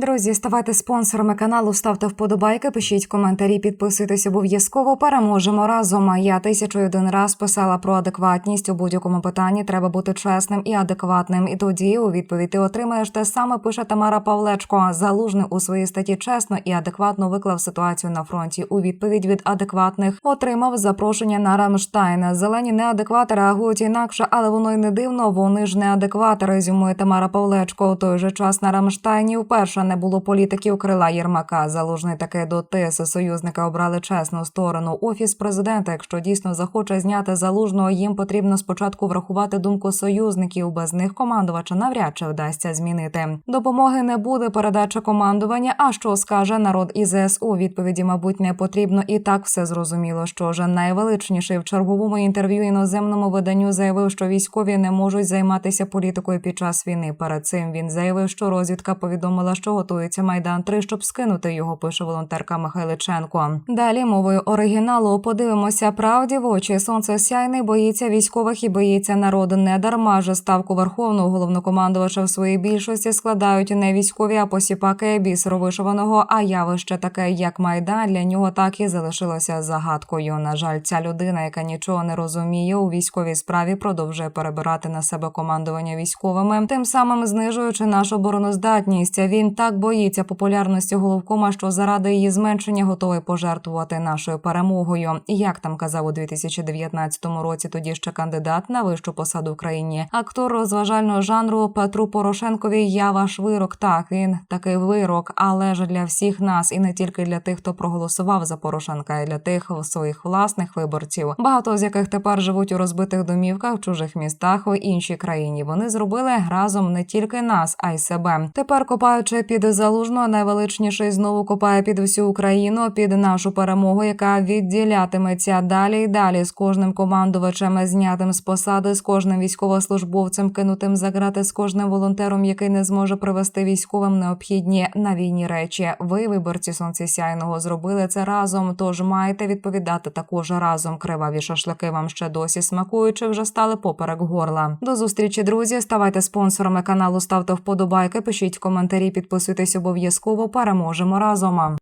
Друзі, ставайте спонсорами каналу, ставте вподобайки, пишіть коментарі, підписуйтесь обов'язково. Переможемо разом. Я тисячу один раз писала про адекватність у будь-якому питанні. Треба бути чесним і адекватним. І тоді у відповідь ти отримаєш те саме. Пише Тамара Павлечко. Залужний у своїй статті чесно і адекватно виклав ситуацію на фронті. У відповідь від адекватних отримав запрошення на Рамштайн. Зелені неадеквати реагують інакше, але воно й не дивно. Вони ж неадеквати. Резюмує Тамара Павлечко. У той же час на Рамштайні вперше не було політиків крила Єрмака. Залужний таки до ТС союзника обрали чесну сторону. Офіс президента, якщо дійсно захоче зняти залужного, їм потрібно спочатку врахувати думку союзників. Без них командувача навряд чи вдасться змінити. Допомоги не буде передача командування. А що скаже народ із ЗСУ? Відповіді, мабуть, не потрібно. І так все зрозуміло. Що ж найвеличніший в черговому інтерв'ю іноземному виданню заявив, що військові не можуть займатися політикою під час війни. Перед цим він заявив, що розвідка повідомила, що готується майдан 3 щоб скинути його. Пише волонтерка Михайличенко. Далі мовою оригіналу подивимося правді в очі. Сонце сяйне боїться військових і боїться народу. Не дарма же ставку верховного головнокомандувача в своїй більшості складають не військові, а посіпаки бісеру вишиваного. А явище таке, як майдан, для нього так і залишилося загадкою. На жаль, ця людина, яка нічого не розуміє у військовій справі, продовжує перебирати на себе командування військовими, тим самим знижуючи нашу обороноздатність. Він так боїться популярності головкома, що заради її зменшення готовий пожертвувати нашою перемогою. Як там казав у 2019 році, тоді ще кандидат на вищу посаду в країні, актор розважального жанру Петру Порошенкові. Я ваш вирок. Так він такий вирок, але ж для всіх нас, і не тільки для тих, хто проголосував за Порошенка, а й для тих своїх власних виборців, багато з яких тепер живуть у розбитих домівках в чужих містах в іншій країні. Вони зробили разом не тільки нас, а й себе. Тепер копаючи під залужно, найвеличніший знову копає під всю Україну, під нашу перемогу, яка відділятиметься далі й далі з кожним командувачем, знятим з посади, з кожним військовослужбовцем, кинутим за грати, з кожним волонтером, який не зможе привести військовим необхідні на війні речі. Ви, виборці сонцесяйного, зробили це разом. Тож маєте відповідати також разом. Криваві шашлики вам ще досі смакують, чи вже стали поперек горла. До зустрічі, друзі. Ставайте спонсорами каналу, ставте вподобайки, пишіть коментарі, підписуйтесь обов'язково. Переможемо разом.